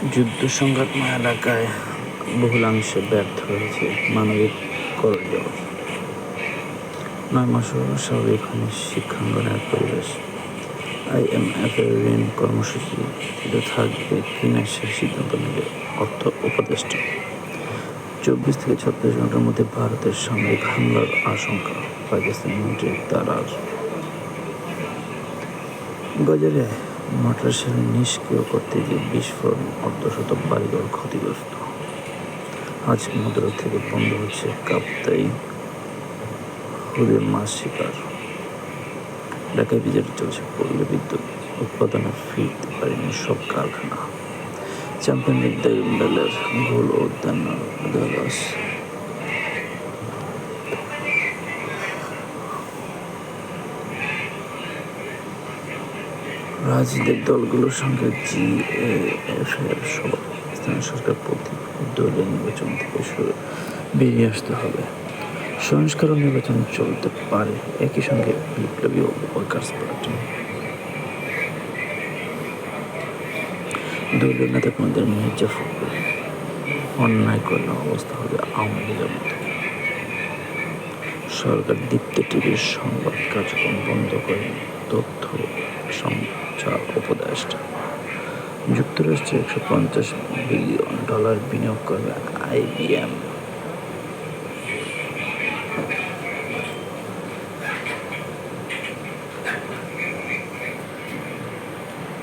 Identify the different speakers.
Speaker 1: যুদ্ধ সংঘাতময় এলাকায় বহুলাংশে ব্যর্থ হয়েছে মানবিক করিডোর। নয় মাসও স্বাভাবিক হয়নি শিক্ষাঙ্গনের পরিবেশ। আইএমএফ এর ঋণ কর্মসূচি থাকবে কিনা সে সিদ্ধান্ত নেবে অর্থ উপদেষ্টা। চব্বিশ থেকে ছত্রিশ ঘণ্টার মধ্যে ভারতের সামরিক হামলার আশঙ্কা, পাকিস্তানি মন্ত্রী তারার। গজারে মোটর সেল নিষ্ক্রিয় করতে গিয়ে বিস্ফোরণ অর্ধশত বাড়িঘর ক্ষতিগ্রস্ত। আজ মধ্যরাত থেকে বন্ধ হচ্ছে কাপ্তাই হুদে মাছ শিকার। ঢাকায় বিজেপি চলছে পল্লী বিদ্যুৎ উৎপাদনে ফিরতে পারেনি সব কারখানা। চ্যাম্পিয়ন লিগ দলের গোল ও দাস রাজনৈতিক দলগুলোর সঙ্গে জিএএফ এর সবাই স্থানীয় সরকার প্রতি দলীয় নির্বাচন থেকে বেরিয়ে আসতে হবে। সংস্কার নির্বাচন চলতে পারে, একই সঙ্গে বিপ্লবী ওয়ার্কার্স পার্টি দলীয় নেতাকর্মীদের মির্জাফর অন্যায় করলে অবস্থা হবে আওয়ামী লীগের মতো সরকার দীপ্ত টিভির সংবাদ কার্যক্রম বন্ধ করে তথ্য সঞ্চার উপদেষ্টা যুক্তরাষ্ট্রে একশো পঞ্চাশ বিলিয়ন ডলার বিনিয়োগ করবে আইবিএম।